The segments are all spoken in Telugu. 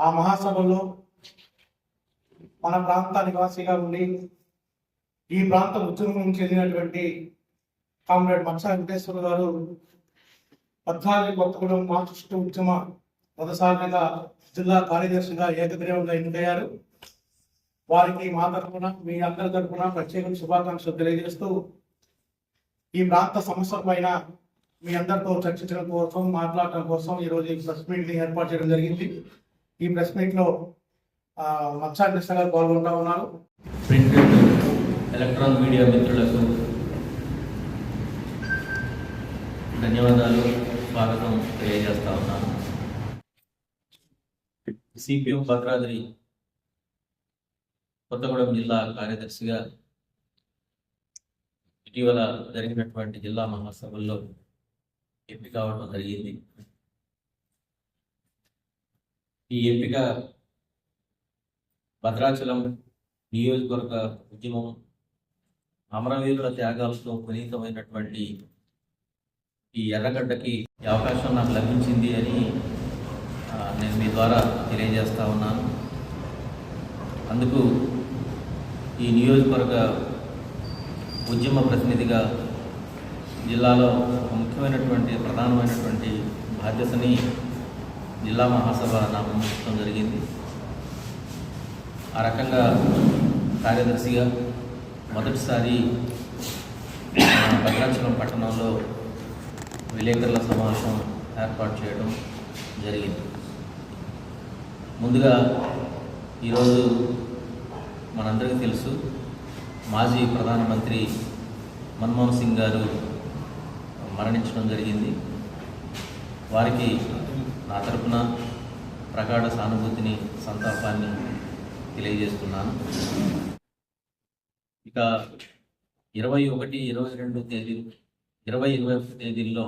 ఆ మహాసభలో మన ప్రాంత నివాసిగా ఉండి ఈ ప్రాంత ఉద్యమం చెందినటువంటి కామ్రేడ్ మత్స వెంకటేశ్వర గారు పద్నాలుగు కొత్తగూడెం మార్క్సిస్ట్ ఉద్యమ మొదటిసారిగా జిల్లా కార్యదర్శిగా ఏకగ్రీవంగా ఎన్నికయ్యారు. వారికి మా తరఫున మీ అందరి తరఫున ప్రత్యేక శుభాకాంక్షలు తెలియజేస్తూ ఈ ప్రాంత సమస్యల పైన మీ అందరితో చర్చించడం కోసం మాట్లాడటం కోసం ఈరోజు ప్రెస్ మీట్ ఏర్పాటు చేయడం జరిగింది. ఈ ప్రెస్ మీట్లో ఆ, మత్సా కృష్ణ గారు పాల్గొంటా ఉన్నారు. ప్రింట్ ఎలక్ట్రాన్ మీడియా మిత్రులకు ధన్యవాదాలు స్వాగతం తెలియజేస్తా ఉన్నాను. సిపిఎం భద్రాద్రి కొత్తగూడెం జిల్లా కార్యదర్శిగా ఇటీవల జరిగినటువంటి జిల్లా మహాసభల్లో ఎంపిక అవడం జరిగింది. ఈ ఎంపిక భద్రాచలం నియోజకవర్గ ఉద్యమం అమరవీరుల త్యాగాలతో పునీతమైనటువంటి ఈ ఎర్రగడ్డకి అవకాశం నాకు లభించింది అని నేను మీ ద్వారా తెలియజేస్తా ఉన్నాను. అందుకు ఈ నియోజకవర్గ ఉద్యమ ప్రతినిధిగా జిల్లాలో ముఖ్యమైనటువంటి ప్రధానమైనటువంటి బాధ్యతని జిల్లా మహాసభ నాకు జరిగింది. ఆ రకంగా కార్యదర్శిగా మొదటిసారి భద్రాచలం పట్టణంలో విలేకరుల సమావేశం ఏర్పాటు చేయడం జరిగింది. ముందుగా ఈరోజు మనందరికీ తెలుసు మాజీ ప్రధానమంత్రి మన్మోహన్ సింగ్ గారు మరణించడం జరిగింది. వారికి నా తరపున ప్రగాఢ సానుభూతిని సంతాపాన్ని తెలియజేస్తున్నాను. ఇక ఇరవై ఒకటి ఇరవై రెండు తేదీలు ఇరవై ఇరవై ఒకటి తేదీల్లో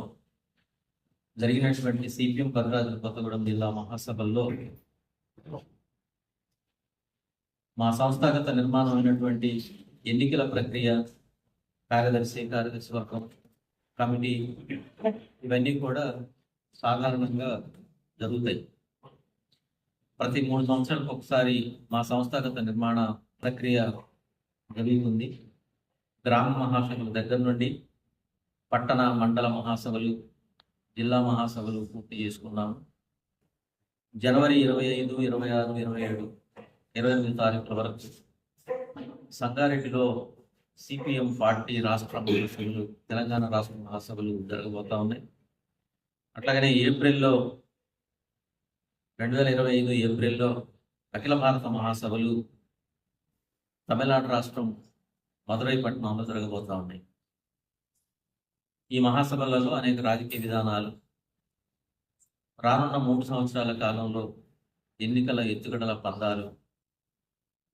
జరిగినటువంటి సిపిఎం భద్రాద్రి కొత్తగూడెం జిల్లా మహాసభల్లో మా సంస్థాగత నిర్మాణం అయినటువంటి ఎన్నికల ప్రక్రియ కార్యదర్శి కార్యదర్శి వర్గం కమిటీ ఇవన్నీ కూడా సాధారణంగా జరుగుతాయి. ప్రతి మూడు సంవత్సరాలకు ఒకసారి మా సంస్థాగత నిర్మాణ ప్రక్రియ జరుగుతుంది గ్రామ మహాసభల దగ్గర నుండి పట్టణ మండల మహాసభలు జిల్లా మహాసభలు పూర్తి చేసుకున్నాము. జనవరి ఇరవై ఐదు ఇరవై ఆరు ఇరవై ఏడు ఇరవై ఎనిమిది తారీఖుల వరకు సంగారెడ్డిలో సిపిఎం పార్టీ రాష్ట్ర మహాసభలు తెలంగాణ రాష్ట్ర మహాసభలు జరగబోతా ఉన్నాయి. అట్లాగనే ఏప్రిల్లో రెండు వేల ఇరవై ఐదు ఏప్రిల్లో అఖిల భారత మహాసభలు తమిళనాడు రాష్ట్రం మదురై పట్టణంలో జరగబోతూ ఉన్నాయి. ఈ మహాసభలలో అనేక రాజకీయ విధానాలు రానున్న మూడు సంవత్సరాల కాలంలో ఎన్నికల ఎత్తుగడల పందాలు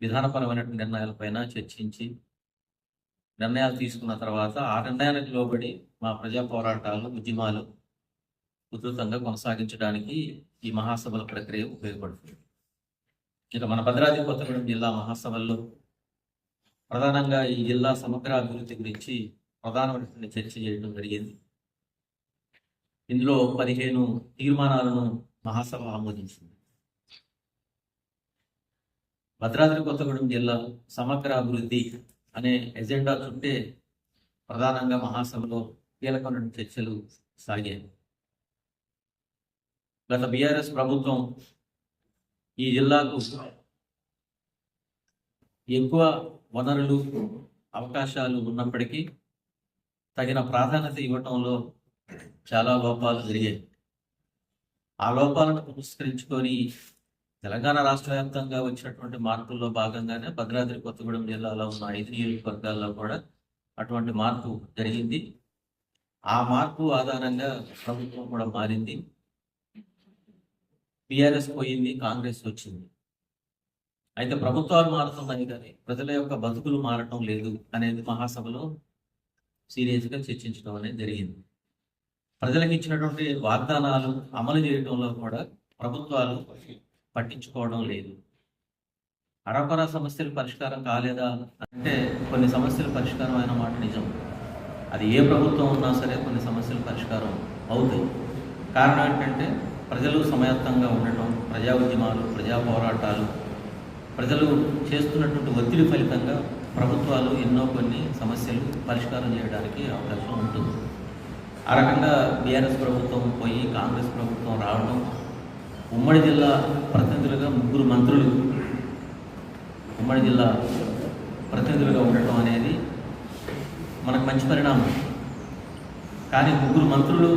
విధానపరమైనటువంటి నిర్ణయాలపైన చర్చించి నిర్ణయాలు తీసుకున్న తర్వాత ఆ నిర్ణయానికి లోబడి మా ప్రజా పోరాటాలు ఉద్యమాలు ఉధృతంగా కొనసాగించడానికి ఈ మహాసభల ప్రక్రియ ఉపయోగపడుతుంది. ఇక మన భద్రాద్రి కొత్తగూడెం జిల్లా మహాసభల్లో ప్రధానంగా ఈ జిల్లా సమగ్ర అభివృద్ధి గురించి ప్రధానమైనటువంటి చర్చ చేయడం జరిగింది. ఇందులో పదిహేను తీర్మానాలను మహాసభ ఆమోదించింది. భద్రాద్రి కొత్తగూడెం జిల్లా సమగ్ర అభివృద్ధి అనే ఎజెండా చుట్టే ప్రధానంగా మహాసభలో కీలకమైన చర్చలు సాగాయి. గత బీఆర్ఎస్ ప్రభుత్వం ఈ జిల్లాకు ఎక్కువ వనరులు అవకాశాలు ఉన్నప్పటికీ తగిన ప్రాధాన్యత ఇవ్వటంలో చాలా లోపాలు జరిగాయి. ఆ లోపాలను పురస్కరించుకొని తెలంగాణ రాష్ట్ర వ్యాప్తంగా వచ్చినటువంటి మార్పుల్లో భాగంగానే భద్రాద్రి కొత్తగూడెం జిల్లాలో ఉన్న ఐదు నియోజకవర్గాల్లో కూడా అటువంటి మార్పు జరిగింది. ఆ మార్పు ఆధారంగా ప్రభుత్వం కూడా మారింది. టీఆర్ఎస్ పోయింది కాంగ్రెస్ వచ్చింది. అయితే ప్రభుత్వాలు మారుతున్నాయి కానీ ప్రజల యొక్క బతుకులు మారటం లేదు అనేది మహాసభలో సీరియస్గా చర్చించడం అనేది జరిగింది. ప్రజలకు ఇచ్చినటువంటి వాగ్దానాలు అమలు చేయడంలో కూడా ప్రభుత్వాలు పట్టించుకోవడం లేదు. అరకొర సమస్యలు పరిష్కారం కాలేదా అంటే కొన్ని సమస్యలు పరిష్కారం అయిన మాట నిజం. అది ఏ ప్రభుత్వం ఉన్నా సరే కొన్ని సమస్యలు పరిష్కారం అవుతాయి. కారణం ఏంటంటే ప్రజలు సమయత్తంగా ఉండటం ప్రజా ఉద్యమాలు ప్రజా పోరాటాలు ప్రజలు చేస్తున్నటువంటి ఒత్తిడి ఫలితంగా ప్రభుత్వాలు ఎన్నో కొన్ని సమస్యలు పరిష్కారం చేయడానికి అవకాశం ఉంటుంది. ఆ రకంగా బీఆర్ఎస్ ప్రభుత్వం పోయి కాంగ్రెస్ ప్రభుత్వం రావడం ఉమ్మడి జిల్లా ప్రతినిధులుగా ముగ్గురు మంత్రులు ఉమ్మడి జిల్లా ప్రతినిధులుగా ఉండటం అనేది మనకు మంచి పరిణామం. కానీ ముగ్గురు మంత్రులు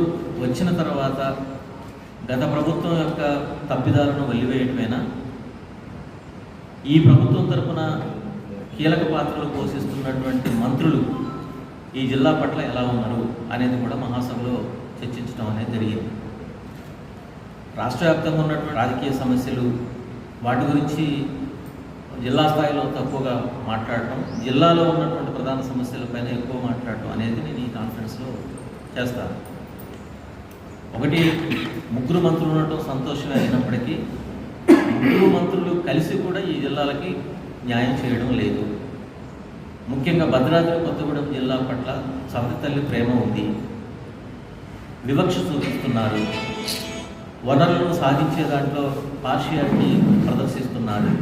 వచ్చిన తర్వాత గత ప్రభుత్వం యొక్క తప్పిదాలను వల్లివేయటమేనా ఈ ప్రభుత్వం తరపున కీలక పాత్రలు పోషిస్తున్నటువంటి మంత్రులు ఈ జిల్లా పట్ల ఎలా ఉన్నారు అనేది కూడా మహాసభలో చర్చించడం అనేది జరిగింది. రాష్ట్ర వ్యాప్తంగా ఉన్నటువంటి రాజకీయ సమస్యలు వాటి గురించి జిల్లా స్థాయిలో తక్కువగా మాట్లాడటం జిల్లాలో ఉన్నటువంటి ప్రధాన సమస్యలపైన ఎక్కువ మాట్లాడటం అనేది నేను ఈ కాన్ఫరెన్స్లో చేస్తాను. ఒకటి ముగ్గురు మంత్రులు ఉండటం సంతోషమే అయినప్పటికీ ముగ్గురు మంత్రులు కలిసి కూడా ఈ జిల్లాలకి న్యాయం చేయడం లేదు. ముఖ్యంగా భద్రాద్రి కొత్తగూడెం జిల్లా పట్ల సవతి తల్లి ప్రేమ ఉంది. వివక్ష చూపిస్తున్నారు. వనరులను సాధించే దాంట్లో పార్షియాలిటీ ప్రదర్శిస్తున్నారు.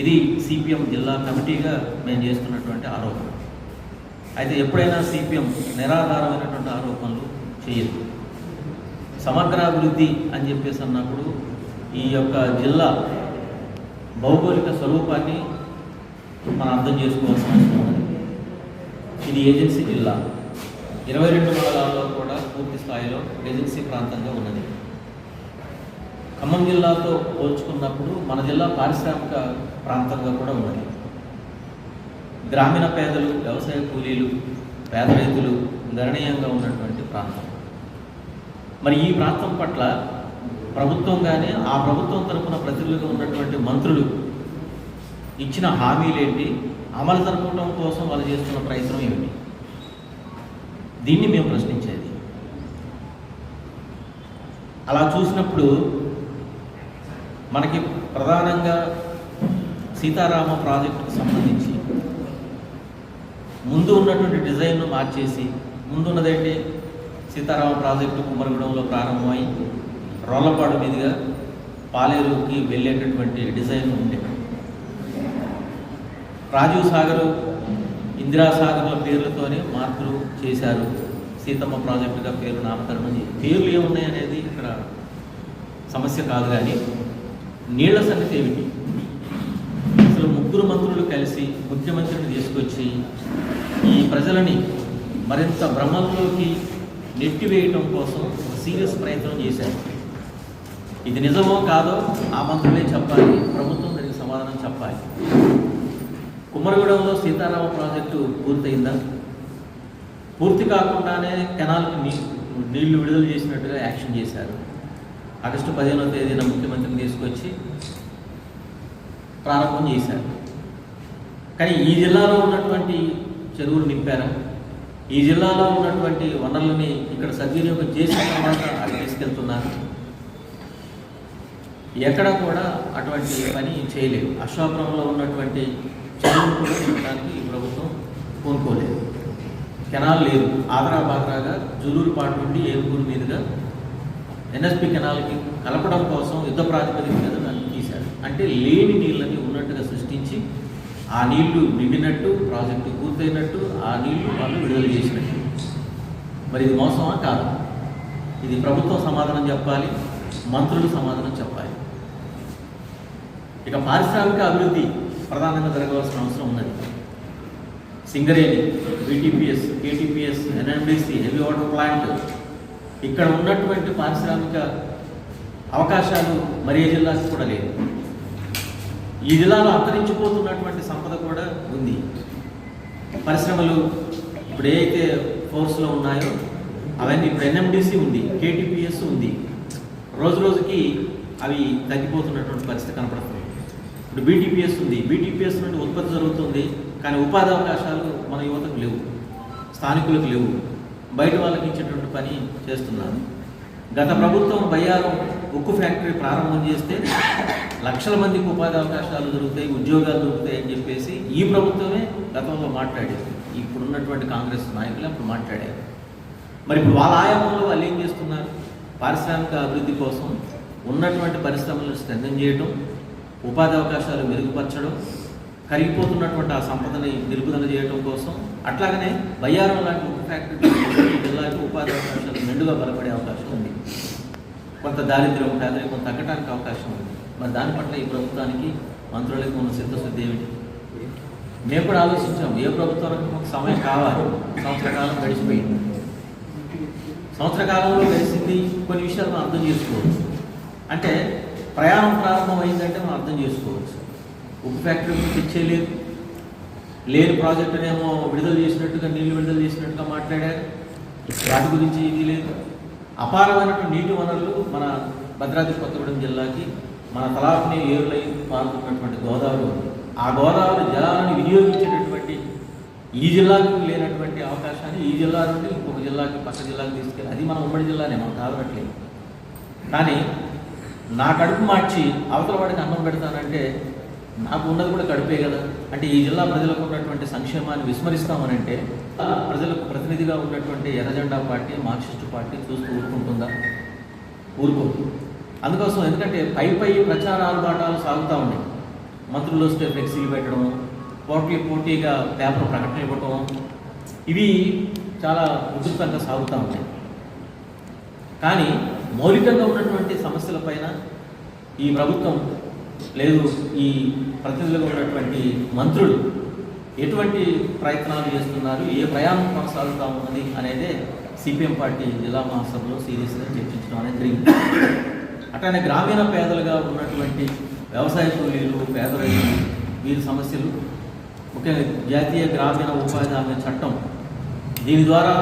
ఇది సిపిఎం జిల్లా కమిటీగా మేము చేస్తున్నటువంటి ఆరోపణ. అయితే ఎప్పుడైనా సిపిఎం నిరాధారమైనటువంటి ఆరోపణలు చేయదు. సమగ్రాభివృద్ధి అని చెప్పేసి అన్నప్పుడు ఈ యొక్క జిల్లా భౌగోళిక స్వరూపాన్ని మనం అర్థం చేసుకోవాల్సిన అవసరం ఉంది. ఇది ఏజెన్సీ జిల్లా. ఇరవై రెండు మండలాల్లో కూడా పూర్తి స్థాయిలో ఏజెన్సీ ప్రాంతంగా ఉన్నది. ఖమ్మం జిల్లాతో పోల్చుకున్నప్పుడు మన జిల్లా పారిశ్రామిక ప్రాంతంగా కూడా ఉన్నది. గ్రామీణ పేదలు వ్యవసాయ కూలీలు పేద రైతులు గణనీయంగా ఉన్నటువంటి ప్రాంతం. మరి ఈ ప్రాంతం పట్ల ప్రభుత్వం కానీ ఆ ప్రభుత్వం తరపున ప్రతినిధులుగా ఉన్నటువంటి మంత్రులు ఇచ్చిన హామీలేంటి? అమలు జరపడం కోసం వాళ్ళు చేస్తున్న ప్రయత్నం ఏమిటి? దీన్ని మేము ప్రశ్నించేది. అలా చూసినప్పుడు మనకి ప్రధానంగా సీతారామ ప్రాజెక్టుకు సంబంధించి ముందు ఉన్నటువంటి డిజైన్ను మార్చేసి ముందున్నదేంటి? సీతారామ ప్రాజెక్టు కుమ్మరిగూడెంలో ప్రారంభమై రోళ్ళపాడు మీదుగా పాలేరుకి వెళ్ళేటటువంటి డిజైన్ ఉండే రాజీవ్ సాగర్ ఇందిరాసాగర్ల పేర్లతోనే మార్పులు చేశారు. సీతమ్మ ప్రాజెక్టుగా పేరు నామకరణం పేర్లు ఏమున్నాయి అనేది ఇక్కడ సమస్య కాదు కానీ నీళ్ళ సంగతి ఏమిటి? అసలు ముగ్గురు మంత్రులు కలిసి ముఖ్యమంత్రిని తీసుకొచ్చి ఈ ప్రజలని మరింత భ్రమంలోకి నెట్టివేయటం కోసం ఒక సీరియస్ ప్రయత్నం చేశారు. ఇది నిజమో కాదో ఆ మంత్రులే చెప్పాలి ప్రభుత్వం దానికి సమాధానం చెప్పాలి. కుమ్మరిగూడెంలో సీతారామ ప్రాజెక్టు పూర్తయిందా? పూర్తి కాకుండానే కెనాల్కి నీళ్ళు విడుదల చేసినట్టుగా యాక్షన్ చేశారు. ఆగస్టు పదిహేనో తేదీన ముఖ్యమంత్రిని తీసుకొచ్చి ప్రారంభం చేశారు. కానీ ఈ జిల్లాలో ఉన్నటువంటి చెరువులు నింపారా? ఈ జిల్లాలో ఉన్నటువంటి వనరులని ఇక్కడ సద్వినియోగం చేసిన తర్వాత అక్కడ తీసుకెళ్తున్నారు. ఎక్కడ కూడా అటువంటి పని చేయలేదు. అశ్వాపురంలో ఉన్నటువంటి చెరువులు కూడా ఈ ప్రభుత్వం కోనుకోలేదు కెనాల్ లేదు. ఆదరా బాదరాగా జులూరుపాటు నుండి ఏలుగురు మీదుగా ఎన్ఎస్పి కెనాల్కి కలపడం కోసం యుద్ధ ప్రాతిపదిక మీద దాన్ని తీశారు. అంటే లేని నీళ్ళని ఉన్నట్టుగా సృష్టించి ఆ నీళ్ళు నిండినట్టు ప్రాజెక్టు పూర్తయినట్టు ఆ నీళ్ళు వాళ్ళు విడుదల చేసినట్టు. మరి ఇది మోసమా కాదు? ఇది ప్రభుత్వం సమాధానం చెప్పాలి మంత్రులు సమాధానం చెప్పాలి. ఇక పారిశ్రామిక అభివృద్ధి ప్రధానంగా జరగవలసిన అవసరం ఉన్నది. Singareni BTPS KTPS NMDC heavy water plant ఇక్కడ ఉన్నటువంటి పారిశ్రామిక అవకాశాలు మరే ఏ జిల్లాకి కూడా లేదు ఈ జిల్లాలో అంతరించిపోతున్నటువంటి సంపద కూడా ఉంది. పరిశ్రమలు ఇప్పుడు ఏ ఫోర్స్లో ఉన్నాయో అవన్నీ ఇప్పుడు ఎన్ఎండిసి ఉంది కేటీపీఎస్ ఉంది. రోజు రోజుకి అవి తగ్గిపోతున్నటువంటి పరిస్థితి కనపడుతుంది. ఇప్పుడు బీటీపీఎస్ ఉంది. బీటీపీఎస్ నుండి ఉత్పత్తి జరుగుతుంది కానీ ఉపాధి అవకాశాలు మన యువతకు లేవు స్థానికులకు లేవు. బయట వాళ్ళకి ఇచ్చేటువంటి పని చేస్తున్నారు. గత ప్రభుత్వం బయ్యారం ఉక్కు ఫ్యాక్టరీ ప్రారంభం చేస్తే లక్షల మందికి ఉపాధి అవకాశాలు దొరుకుతాయి ఉద్యోగాలు దొరుకుతాయి అని చెప్పేసి ఈ ప్రభుత్వమే గతంలో మాట్లాడేది ఇప్పుడున్నటువంటి కాంగ్రెస్ నాయకులు అప్పుడు మాట్లాడారు. మరి ఇప్పుడు వాళ్ళ ఆయామంలో వాళ్ళు ఏం చేస్తున్నారు? పారిశ్రామిక అభివృద్ధి కోసం ఉన్నటువంటి పరిశ్రమలను స్ట్రెంథన్ చేయడం ఉపాధి అవకాశాలు మెరుగుపరచడం కరిగిపోతున్నటువంటి ఆ సంపదని నిలుపుదల చేయడం కోసం అట్లాగనే బయ్యారం లాంటి ఒక ఫ్యాక్టరీ జిల్లాకు ఉపాధి అవకాశాలు మెండుగా బలపడే అవకాశం ఉంది. కొంత దారిద్ర్యం పేదరికం తగ్గడానికి అవకాశం ఉంది. మరి దాని పట్ల ఈ ప్రభుత్వానికి మంత్రులకు ఉన్న సిద్ధశుద్ధి ఏమిటి? మేము కూడా ఆలోచించాం ఏ ప్రభుత్వానికి మాకు సమయం కావాలి? సంవత్సర కాలం గడిచిపోయింది. సంవత్సర కాలంలో గడిచింది కొన్ని విషయాలు మనం అర్థం చేసుకోవచ్చు. అంటే ప్రయాణం ప్రారంభం అయిందంటే మనం అర్థం చేసుకోవచ్చు. ఉప్పు ఫ్యాక్టరీ గురించి ఇచ్చేయలేదు లేని ప్రాజెక్టునేమో విడుదల చేసినట్టుగా నీళ్ళు విడుదల చేసినట్టుగా మాట్లాడారు. వాటి గురించి ఇది లేదు. అపారమైనటువంటి నీటి వనరులు మన భద్రాద్రి కొత్తగూడెం జిల్లాకి మన తలాపుని ఏరులై పాల్గొన్నటువంటి గోదావరి ఆ గోదావరి జలాలను వినియోగించేటటువంటి ఈ జిల్లాకు లేనటువంటి అవకాశాన్ని ఈ జిల్లా నుండి ఇంకొక జిల్లాకి పక్క జిల్లాకి తీసుకెళ్ళి అది మన ఉమ్మడి జిల్లానే మనం కాదనట్లేదు కానీ నా కడుపు మార్చి అవతల వాడికి అన్నం పెడతానంటే నాకు ఉన్నది కూడా కడుపే కదా. అంటే ఈ జిల్లా ప్రజలకు ఉన్నటువంటి సంక్షేమాన్ని విస్మరిస్తామని అంటే ప్రజలకు ప్రతినిధిగా ఉన్నటువంటి ఎర్రజెండా పార్టీ మార్క్సిస్టు పార్టీ చూస్తూ ఊరుకుంటుందా? ఊరుకోదు. అందుకోసం ఎందుకంటే పై పై ప్రచారాలు బాటాలు సాగుతూ ఉన్నాయి. మంత్రులు వస్తే ఫ్లెక్సీలు పెట్టడం పోటీ పోటీగా పేపర్ ప్రకటన ఇవ్వటం ఇవి చాలా ఉధృతంగా సాగుతూ ఉంటాయి కానీ మౌలికంగా ఉన్నటువంటి సమస్యలపైన ఈ ప్రభుత్వం లేదు ఈ ప్రతినిధులుగా ఉన్నటువంటి మంత్రులు ఎటువంటి ప్రయత్నాలు చేస్తున్నారు ఏ ప్రయాణం కొనసాగుతాము అని అనేదే సిపిఎం పార్టీ జిల్లా మహాసభలో సీరియస్గా చర్చించడం అనేది జరిగింది. అట్లానే గ్రామీణ పేదలుగా ఉన్నటువంటి వ్యవసాయ కూలీలు పేద రైతులు వీరి సమస్యలు. ముఖ్యంగా జాతీయ గ్రామీణ ఉపాధి హామీ చట్టం దీని ద్వారా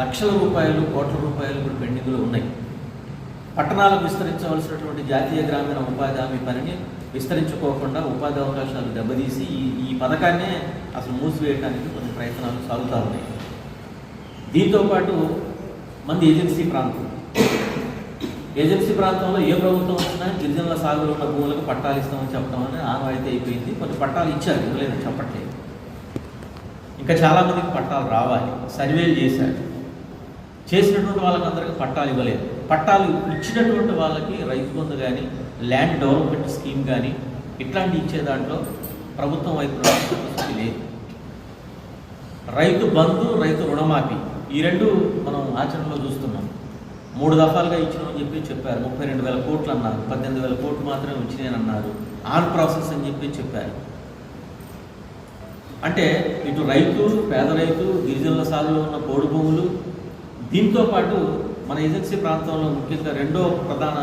లక్షల రూపాయలు కోట్ల రూపాయలు కూడా పెండింగ్లో ఉన్నాయి. పట్టణాలకు విస్తరించవలసినటువంటి జాతీయ గ్రామీణ ఉపాధి హామీ పనిని విస్తరించుకోకుండా ఉపాధి అవకాశాలు దెబ్బతీసి ఈ ఈ పథకాన్నే అసలు మూసివేయడానికి కొన్ని ప్రయత్నాలు సాగుతూ ఉన్నాయి. దీంతో పాటు మంది ఏజెన్సీ ప్రాంతం. ఏజెన్సీ ప్రాంతంలో ఏ ప్రభుత్వం వచ్చినా గిరిజనుల సాగులో ఉన్న భూములకు పట్టాలు ఇస్తామని చెప్పడం ఆనవాయితీ అయిపోయింది. కొన్ని పట్టాలు ఇచ్చారు ఇవ్వలేదని చెప్పట్లేదు. ఇంకా చాలామందికి పట్టాలు రావాలి సర్వేలు చేశారు. చేసినటువంటి వాళ్ళకందరికీ పట్టాలు ఇవ్వలేదు. పట్టాలు ఇచ్చినటువంటి వాళ్ళకి రైతు బంధు కానీ ల్యాండ్ డెవలప్మెంట్ స్కీమ్ కానీ ఇట్లాంటి ఇచ్చే దాంట్లో ప్రభుత్వం వైపు లేదు. రైతు బంధు రైతు రుణమాఫీ ఈ రెండు మనం ఆచరణలో చూస్తున్నాం. మూడు దఫాలుగా ఇచ్చినామని చెప్పి చెప్పారు. ముప్పై రెండు వేల కోట్లు అన్నారు. పద్దెనిమిది వేల కోట్లు మాత్రమే వచ్చినాయనన్నారు. ఆన్ ప్రాసెస్ అని చెప్పి చెప్పారు. అంటే ఇటు రైతు పేద రైతు గిరిజనుల సాగులో ఉన్న పోడు భూములు దీంతో పాటు మన ఏజెన్సీ ప్రాంతంలో ముఖ్యంగా రెండో ప్రధాన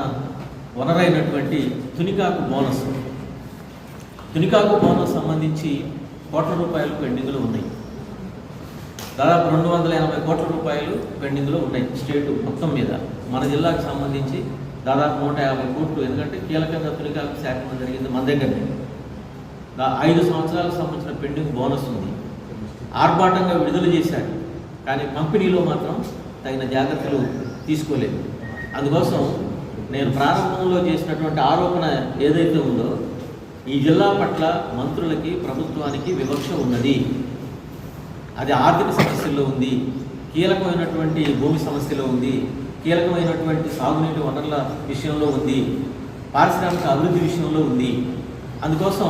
వనరైనటువంటి తునికాకు బోనస్. తునికాకు బోనస్ సంబంధించి కోట్ల రూపాయలు పెండింగ్లో ఉన్నాయి. దాదాపు రెండు వందల ఎనభై కోట్ల రూపాయలు పెండింగ్లో ఉన్నాయి స్టేట్ మొత్తం మీద. మన జిల్లాకు సంబంధించి దాదాపు నూట యాభై కోట్లు ఎందుకంటే కీలకంగా తునికాకు శాఖ జరిగింది మన దగ్గరనే. దా- ఐదు సంవత్సరాలకు సంబంధించిన పెండింగ్ బోనస్ ఉంది. ఆర్భాటంగా విడుదల చేశారు. కానీ కంపెనీలో మాత్రం తగిన జాగ్రత్తలు తీసుకోలేదు. అందుకోసం నేను ప్రారంభంలో చేసినటువంటి ఆరోపణ ఏదైతే ఉందో ఈ జిల్లా పట్ల మంత్రులకి ప్రభుత్వానికి వివక్ష ఉన్నది. అది ఆర్థిక సమస్యల్లో ఉంది కీలకమైనటువంటి భూమి సమస్యలో ఉంది కీలకమైనటువంటి సాగునీటి వనరుల విషయంలో ఉంది పారిశ్రామిక అభివృద్ధి విషయంలో ఉంది. అందుకోసం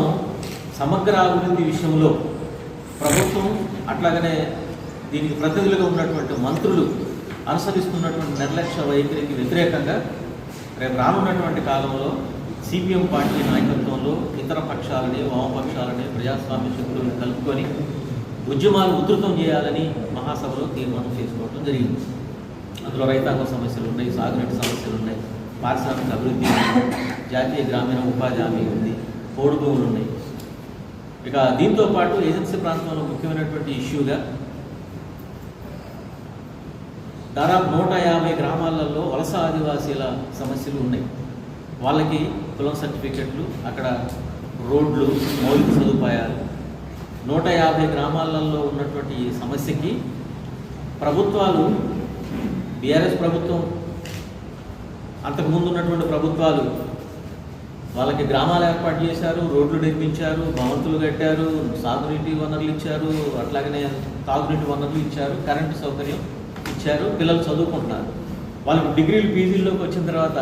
సమగ్ర అభివృద్ధి విషయంలో ప్రభుత్వం అట్లాగనే దీనికి ప్రతినిధులుగా ఉన్నటువంటి మంత్రులు అనుసరిస్తున్నటువంటి నిర్లక్ష్య వైఖరికి వ్యతిరేకంగా రేపు రానున్నటువంటి కాలంలో సిపిఎం పార్టీ నాయకత్వంలో ఇతర పక్షాలని వామపక్షాలని ప్రజాస్వామ్య శక్తులను కలుపుకొని ఉద్యమాలు ఉధృతం చేయాలని మహాసభలో తీర్మానం చేసుకోవడం జరిగింది. అందులో రైతాంగ సమస్యలు ఉన్నాయి సాగునీటి సమస్యలు ఉన్నాయి పారిశ్రామిక అభివృద్ధి జాతీయ గ్రామీణ ఉపాధి హామీ ఉంది పోడు భూములు ఉన్నాయి. ఇక దీంతో పాటు ఏజెన్సీ ప్రాంతంలో ముఖ్యమైనటువంటి ఇష్యూగా దాదాపు నూట యాభై గ్రామాలలో వలస ఆదివాసీల సమస్యలు ఉన్నాయి. వాళ్ళకి కులం సర్టిఫికెట్లు అక్కడ రోడ్లు మౌలిక సదుపాయాలు నూట యాభై గ్రామాలలో ఉన్నటువంటి ఈ సమస్యకి ప్రభుత్వాలు బీఆర్ఎస్ ప్రభుత్వం అంతకుముందు ఉన్నటువంటి ప్రభుత్వాలు వాళ్ళకి గ్రామాలు ఏర్పాటు చేశారు రోడ్లు నిర్మించారు భవంతులు కట్టారు సాగునీటి వనరులు ఇచ్చారు అట్లాగనే తాగునీటి వనరులు ఇచ్చారు కరెంటు సౌకర్యం ఇచ్చారు పిల్లలు చదువుకుంటున్నారు. వాళ్ళకి డిగ్రీలు పీజీల్లోకి వచ్చిన తర్వాత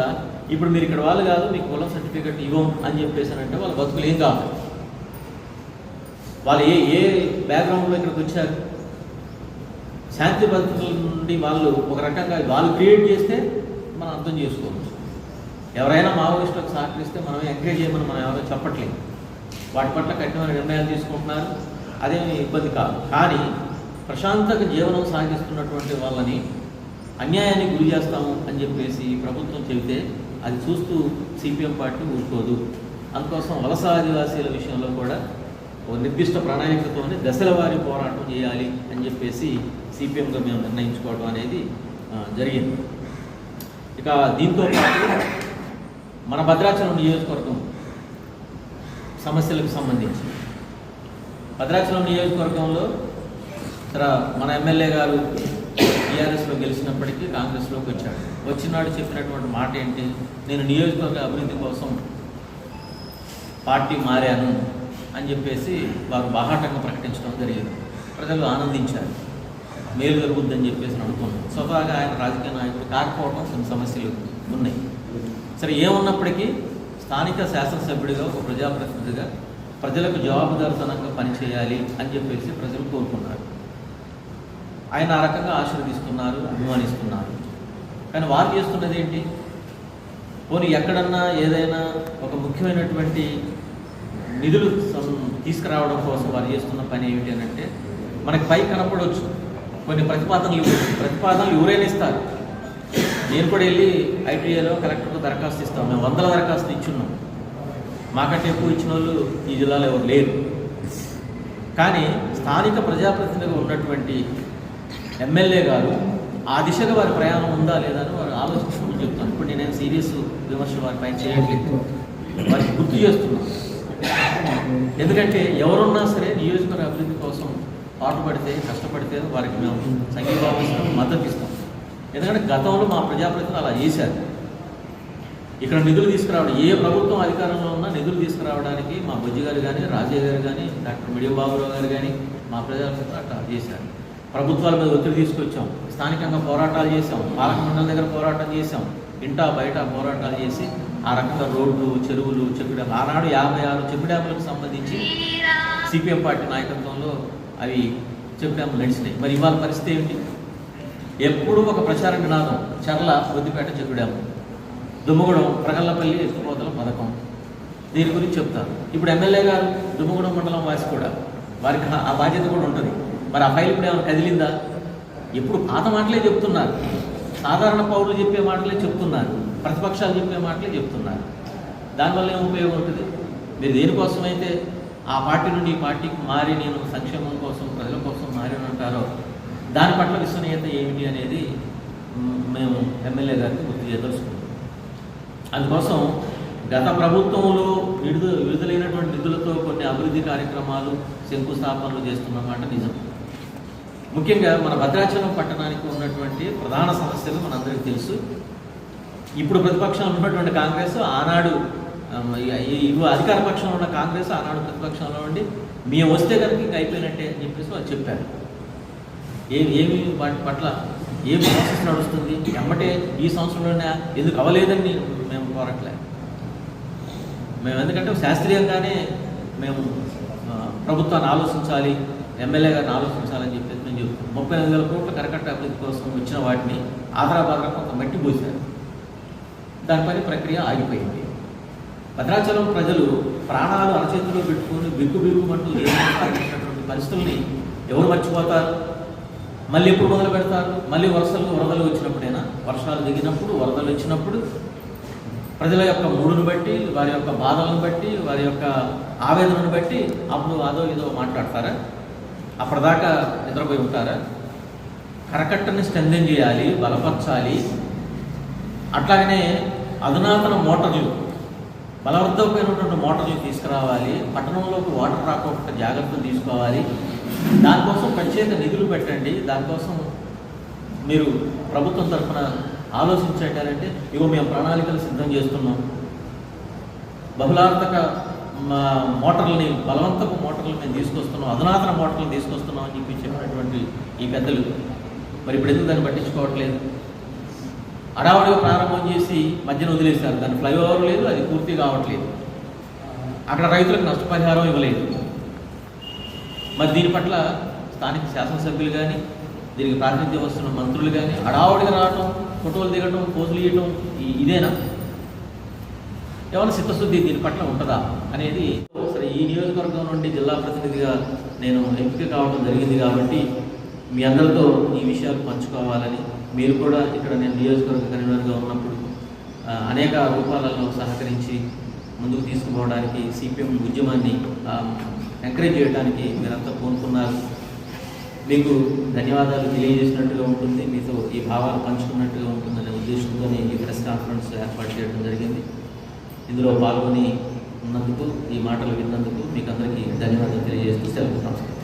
ఇప్పుడు మీరు ఇక్కడ వాళ్ళు కాదు మీకు కులం సర్టిఫికెట్ ఇవ్వం అని చెప్పేసానంటే వాళ్ళ బతుకులు ఏం కావాలి? వాళ్ళు ఏ ఏ బ్యాక్గ్రౌండ్లో ఇక్కడికి వచ్చారు? శాంతి భద్రతల నుండి వాళ్ళు ఒక రకంగా వాళ్ళు క్రియేట్ చేస్తే మనం అర్థం చేసుకోవచ్చు. ఎవరైనా మావోయిస్టులకు సహకరిస్తే మనం ఎంకరేజ్ చేయమని మనం ఎవరో చెప్పట్లేదు. వాటి పట్ల కఠినమైన నిర్ణయాలు తీసుకుంటున్నారు. అదేమి ఇబ్బంది కాదు. కానీ ప్రశాంతక జీవనం సాగిస్తున్నటువంటి వాళ్ళని అన్యాయానికి గురి చేస్తాము అని చెప్పేసి ప్రభుత్వం చెబితే అది చూస్తూ సిపిఎం పార్టీ ఊరుకోదు. అందుకోసం వలస ఆదివాసీల విషయంలో కూడా ఒక నిర్దిష్ట ప్రణాళికతోనే దశల వారి పోరాటం చేయాలి అని చెప్పేసి సిపిఎంగా మేము నిర్ణయించుకోవడం అనేది జరిగింది. ఇక దీంతో పాటు మన భద్రాచలం నియోజకవర్గం సమస్యలకు సంబంధించి. భద్రాచలం నియోజకవర్గంలో మన ఎమ్మెల్యే గారు టీఆర్ఎస్లో గెలిచినప్పటికీ కాంగ్రెస్లోకి వచ్చాడు. వచ్చినాడు చెప్పినటువంటి మాట ఏంటి? నేను నియోజకవర్గ అభివృద్ధి కోసం పార్టీ మారాను. అని చెప్పేసి వారు బాహాటంగా ప్రకటించడం జరిగింది. ప్రజలు ఆనందించారు. మేలు జరుగుద్దని చెప్పేసి అనుకున్నాం స్వతహాగా ఆయన రాజకీయ నాయకుడు కాకపోవడం కొన్ని సమస్యలు ఉన్నాయి. సరే ఏమున్నప్పటికీ స్థానిక శాసనసభ్యుడిగా ఒక ప్రజాప్రతినిధిగా ప్రజలకు జవాబుదారితనంగా పనిచేయాలి అని చెప్పేసి ప్రజలు కోరుకున్నారు. ఆయన ఆ రకంగా ఆశీర్వదిస్తున్నారు అభిమానిస్తున్నారు. కానీ వారు చేస్తున్నది ఏంటి? పోనీ ఎక్కడన్నా ఏదైనా ఒక ముఖ్యమైనటువంటి నిధులు తీసుకురావడం కోసం వారు చేస్తున్న పని ఏమిటి అని అంటే మనకి పై కనపడవచ్చు. కొన్ని ప్రతిపాదనలు ప్రతిపాదనలు ఎవరైనా ఇస్తారు. నేను కూడా వెళ్ళి ఐటీఐలో కలెక్టర్కు దరఖాస్తు ఇస్తాం మేము వందల దరఖాస్తులు ఇచ్చున్నాం. మాకంటే ఎక్కువ ఇచ్చిన వాళ్ళు ఈ జిల్లాలో ఎవరు లేరు. కానీ స్థానిక ప్రజాప్రతినిధిగా ఉన్నటువంటి ఎమ్మెల్యే గారు ఆ దిశగా వారి ప్రయాణం ఉందా లేదా అని వారు ఆలోచించుకుని చెప్తాను ఇప్పుడు నేనేం సీరియస్ విమర్శలు వారి పైన చేయట్లేదు. వారికి గుర్తు చేస్తున్నాను. ఎందుకంటే ఎవరున్నా సరే నియోజకవర్గ అభివృద్ధి కోసం పాటుపడితే కష్టపడితే వారికి మేము సంఘీభావం ఇస్తాం మద్దతు ఇస్తాం. ఎందుకంటే గతంలో మా ప్రజాప్రతినిధులు అలా చేశారు. ఇక్కడ నిధులు తీసుకురావడం ఏ ప్రభుత్వం అధికారంలో ఉన్నా నిధులు తీసుకురావడానికి మా బుజ్జి గారు కానీ రాజయ్య గారు కానీ డాక్టర్ మిడియం బాబురావు గారు కానీ మా ప్రజాప్రతినిధులు అట్లా చేశారు. ప్రభుత్వాల మీద ఒత్తిడి తీసుకొచ్చాం స్థానికంగా పోరాటాలు చేశాం పాలక మండలి దగ్గర పోరాటం చేశాం ఇంటా బయట పోరాటాలు చేసి ఆ రకంగా రోడ్లు చెరువులు చెక్ ఆనాడు యాభై ఆరు చెక్ డ్యాములకు సంబంధించి సిపిఎం పార్టీ నాయకత్వంలో అవి చెక్ డ్యాములు నడిచినాయి. మరి ఇవాళ పరిస్థితి ఏమిటి? ఎప్పుడూ ఒక ప్రచార నినాదం చర్ల బొద్దిపేట చెక్ డ్యాము దుమ్మగూడెం ప్రగల్లపల్లి ఎత్తుపోతల పథకం. దీని గురించి చెప్తారు ఇప్పుడు ఎమ్మెల్యే గారు దుమ్మగూడెం మండలం వాసి కూడా వారికి ఆ- ఆ బాధ్యత కూడా ఉంటుంది. మరి ఆ ఫైల్ ఇప్పుడు ఏమైనా కదిలిందా? ఎప్పుడు పాత మాటలే చెప్తున్నారు. సాధారణ పౌరులు చెప్పే మాటలే చెప్తున్నారు. ప్రతిపక్షాలు చెప్పే మాటలే చెప్తున్నారు. దానివల్ల ఏం ఉపయోగం ఉంటుంది. మీరు దేనికోసమైతే ఆ పార్టీ నుండి ఈ పార్టీకి మారి నేను సంక్షేమం కోసం ప్రజల కోసం మారి ఉంటారో దాని పట్ల విశ్వనీయత ఏమిటి అనేది మేము ఎమ్మెల్యే గారికి గుర్తు చేయదలుచుకున్నాం. అందుకోసం గత ప్రభుత్వంలో విడుదల విడుదలైనటువంటి నిధులతో కొన్ని అభివృద్ధి కార్యక్రమాలు శంకుస్థాపనలు చేస్తున్నమాట నిజం. ముఖ్యంగా మన భద్రాచలం పట్టణానికి ఉన్నటువంటి ప్రధాన సమస్యలు మనందరికీ తెలుసు. ఇప్పుడు ప్రతిపక్షంలో ఉన్నటువంటి కాంగ్రెస్ ఆనాడు ఆమ్, ఈ- ఇవి అధికార పక్షంలో ఉన్న కాంగ్రెస్ ఆనాడు ప్రతిపక్షంలో ఉండి మేము వస్తే కనుక ఇంక అయిపోయినట్టే అని చెప్పేసి వాళ్ళు చెప్పారు. ఏమి ఏమి వాటి పట్ల ఏం ప్రాసెస్ నడుస్తుంది? ఎమ్మటే ఈ సంవత్సరంలోనే ఎందుకు అవ్వలేదని నేను- మేము కోరట్లే. మేము ఎందుకంటే శాస్త్రీయంగానే మేము ప్రభుత్వాన్ని ఆలోచించాలి ఎమ్మెల్యే గారిని ఆలోచించాలని చెప్పేసి మేము చెప్తాం ముప్పై ఐదు వేల కోట్ల కరకట్ట అభివృద్ధి కోసం వచ్చిన వాటిని ఆధారపాత్ర కొంత మట్టి పోసారు. దానిపైన ప్రక్రియ ఆగిపోయింది. భద్రాచలం ప్రజలు ప్రాణాలు అరచేతిలో పెట్టుకొని బిక్కు బిక్కుమంటూ జీవనటువంటి పరిస్థితుల్ని ఎవరు మర్చిపోతారు? మళ్ళీ ఎప్పుడు మొదలు పెడతారు? మళ్ళీ వరుసలు వరదలు వచ్చినప్పుడైనా? వర్షాలు దిగినప్పుడు వరదలు వచ్చినప్పుడు ప్రజల యొక్క మూడును బట్టి వారి యొక్క బాధలను బట్టి వారి యొక్క ఆవేదనను బట్టి అప్పుడు అదో ఏదో మాట్లాడతారా? అప్పటిదాకా నిద్రపోయి ఉంటారా? కరకట్టని స్ట్రెంథెన్ చేయాలి బలపరచాలి. అట్లాగనే అధునాతన మోటార్లు. బలవర్ధకపోయినటువంటి మోటార్లు తీసుకురావాలి. పట్టణంలోకి వాటర్ రాకుండా జాగ్రత్తలు తీసుకోవాలి. దానికోసం ప్రత్యేక నిధులు పెట్టండి. దానికోసం మీరు ప్రభుత్వం తరఫున ఆలోచించేటారంటే ఇవో ఇగో మేము ప్రణాళికలు సిద్ధం చేస్తున్నాం. బహుళార్థక మా మోటార్లని బలవంతపు మోటార్లు మేము తీసుకొస్తున్నాం. అధునాతన మోటార్లు తీసుకొస్తున్నాం అని చెప్పి చెప్పినటువంటి ఈ పెద్దలు. మరి ఇప్పుడు ఎందుకు దాన్ని పట్టించుకోవట్లేదు? అడావుడిగా ప్రారంభం చేసి మధ్యన వదిలేశారు. దాని ఫ్లైఓవర్ లేదు అది పూర్తి కావట్లేదు. అక్కడ రైతులకు నష్టపరిహారం ఇవ్వలేదు. మరి దీని పట్ల స్థానిక శాసనసభ్యులు కానీ దీనికి ప్రాతినిధ్యం వస్తున్న మంత్రులు కానీ అడావుడిగా రావటం ఫోటోలు దిగటం పోజులు ఇవ్వటం ఈ- ఇదేనా? ఏమైనా చిత్తశుద్ధి దీని పట్ల ఉంటుందా అనేది సరే ఈ నియోజకవర్గం నుండి జిల్లా ప్రతినిధిగా నేను ఎంపిక కావడం జరిగింది కాబట్టి మీ అందరితో ఈ విషయాలు పంచుకోవాలని మీరు కూడా ఇక్కడ నేను నియోజకవర్గ కన్వీనర్గా ఉన్నప్పుడు అనేక రూపాలలో సహకరించి ముందుకు తీసుకుపోవడానికి సిపిఎం ఉద్యమాన్ని ఎంకరేజ్ చేయడానికి మీరంతా కోరుకున్నారు. మీకు ధన్యవాదాలు తెలియజేసినట్టుగా ఉంటుంది. మీతో ఈ భావాలు పంచుకున్నట్టుగా ఉంటుందనే ఉద్దేశంతో ఈ ప్రెస్ కాన్ఫరెన్స్ ఏర్పాటు చేయడం జరిగింది. ఇందులో పాల్గొని ఉన్నందుకు ఈ మాటలు విన్నందుకు మీకు అందరికీ ధన్యవాదాలు తెలియజేస్తూ సెలవు నమస్కారం.